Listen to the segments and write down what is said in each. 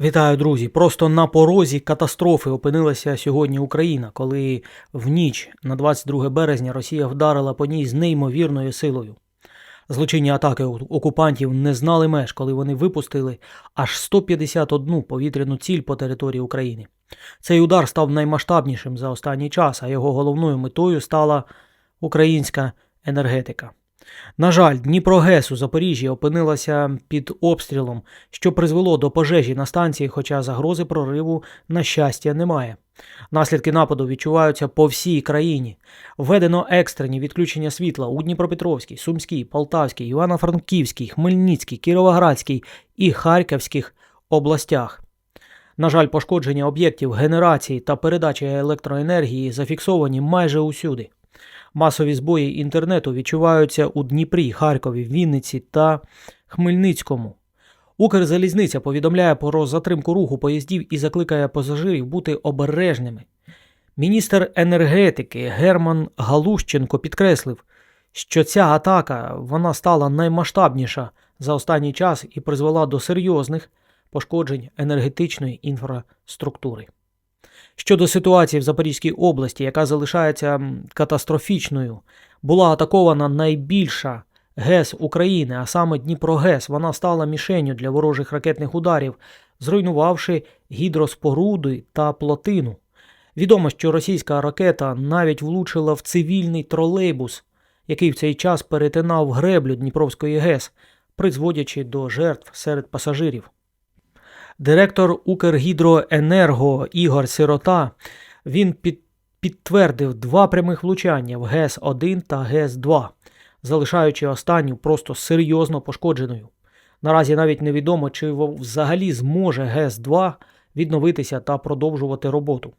Вітаю, друзі! Просто на порозі катастрофи опинилася сьогодні Україна, коли в ніч на 22 березня Росія вдарила по ній з неймовірною силою. Злочинні атаки окупантів не знали меж, коли вони випустили аж 151 повітряну ціль по території України. Цей удар став наймасштабнішим за останній час, а його головною метою стала українська енергетика. На жаль, Дніпрогес у Запоріжжі опинилася під обстрілом, що призвело до пожежі на станції, хоча загрози прориву, на щастя, немає. Наслідки нападу відчуваються по всій країні. Введено екстрені відключення світла у Дніпропетровській, Сумській, Полтавській, Івано-Франківській, Хмельницькій, Кіровоградській і Харківських областях. На жаль, пошкодження об'єктів генерації та передачі електроенергії зафіксовані майже усюди. Масові збої інтернету відчуваються у Дніпрі, Харкові, Вінниці та Хмельницькому. Укрзалізниця повідомляє про затримку руху поїздів і закликає пасажирів бути обережними. Міністр енергетики Герман Галущенко підкреслив, що ця атака вона стала наймасштабніша за останній час і призвела до серйозних пошкоджень енергетичної інфраструктури. Щодо ситуації в Запорізькій області, яка залишається катастрофічною, була атакована найбільша ГЕС України, а саме Дніпрогес. Вона стала мішенню для ворожих ракетних ударів, зруйнувавши гідроспоруди та плотину. Відомо, що російська ракета навіть влучила в цивільний тролейбус, який в цей час перетинав греблю Дніпровської ГЕС, призводячи до жертв серед пасажирів. Директор Укргідроенерго Ігор Сирота він під, підтвердив два прямих влучання в ГЕС-1 та ГЕС-2, залишаючи останню просто серйозно пошкодженою. Наразі навіть невідомо, чи взагалі зможе ГЕС-2 відновитися та продовжувати роботу.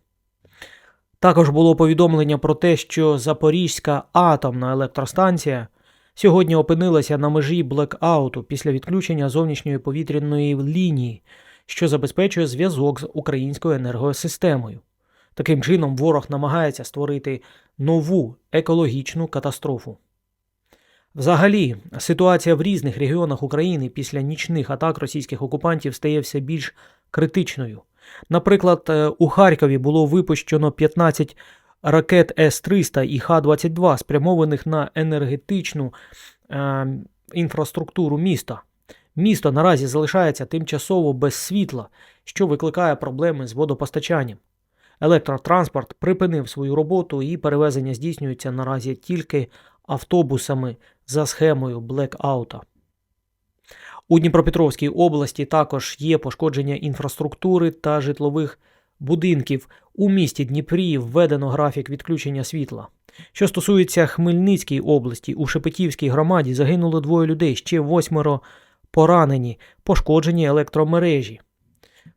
Також було повідомлення про те, що Запорізька атомна електростанція сьогодні опинилася на межі блекауту після відключення зовнішньої повітряної лінії, що забезпечує зв'язок з українською енергосистемою. Таким чином, ворог намагається створити нову екологічну катастрофу. Взагалі, ситуація в різних регіонах України після нічних атак російських окупантів стає все більш критичною. Наприклад, е, у Харкові було випущено 15 ракет С-300 і Х-22, спрямованих на енергетичну е, інфраструктуру міста. Місто наразі залишається тимчасово без світла, що викликає проблеми з водопостачанням. Електротранспорт припинив свою роботу і перевезення здійснюється наразі тільки автобусами за схемою блекаута. У Дніпропетровській області також є пошкодження інфраструктури та житлових будинків. У місті Дніпрі введено графік відключення світла. Що стосується Хмельницької області, у Шепетівській громаді загинуло двоє людей, ще восьмеро поранені, пошкоджені електромережі.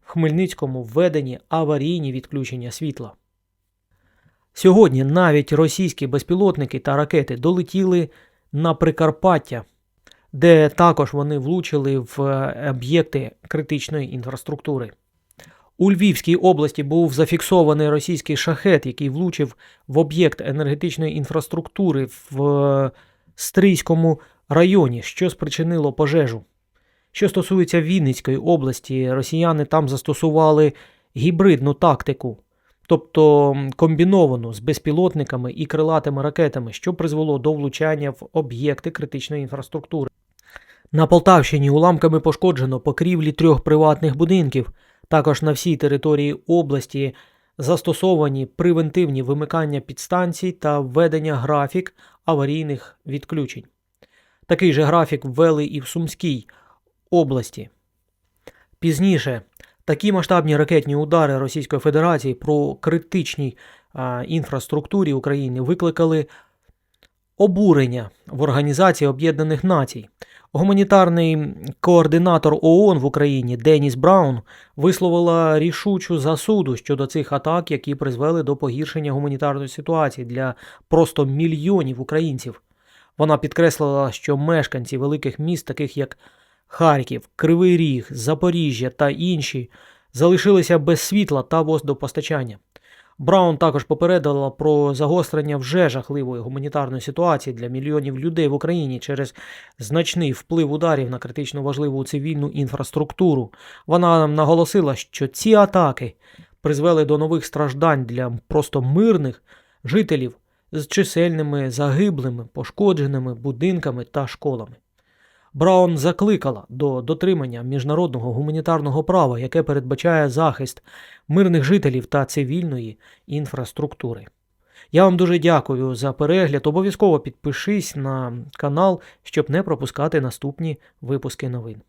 В Хмельницькому введені аварійні відключення світла. Сьогодні навіть російські безпілотники та ракети долетіли на Прикарпаття, де також вони влучили в е, об'єкти критичної інфраструктури. У Львівській області був зафіксований російський шахет, який влучив в об'єкт енергетичної інфраструктури в е, Стрийському районі, що спричинило пожежу. Що стосується Вінницької області, росіяни там застосували гібридну тактику, тобто комбіновану з безпілотниками і крилатими ракетами, що призвело до влучання в об'єкти критичної інфраструктури. На Полтавщині уламками пошкоджено покрівлі трьох приватних будинків. Також на всій території області застосовані превентивні вимикання підстанцій та введення графік аварійних відключень. Такий же графік ввели і в Сумській області. Пізніше такі масштабні ракетні удари Російської Федерації про критичній а, інфраструктурі України викликали обурення в Організації Об'єднаних Націй. Гуманітарний координатор ООН в Україні Деніс Браун висловила рішучу засуду щодо цих атак, які призвели до погіршення гуманітарної ситуації для просто мільйонів українців. Вона підкреслила, що мешканці великих міст, таких як Харків, Кривий Ріг, Запоріжжя та інші, залишилися без світла та водопостачання. Браун також попередила про загострення вже жахливої гуманітарної ситуації для мільйонів людей в Україні через значний вплив ударів на критично важливу цивільну інфраструктуру. Вона наголосила, що ці атаки призвели до нових страждань для просто мирних жителів з чисельними загиблими, пошкодженими будинками та школами. Браун закликала до дотримання міжнародного гуманітарного права, яке передбачає захист мирних жителів та цивільної інфраструктури. Я вам дуже дякую за перегляд. Обов'язково підпишись на канал, щоб не пропускати наступні випуски новин.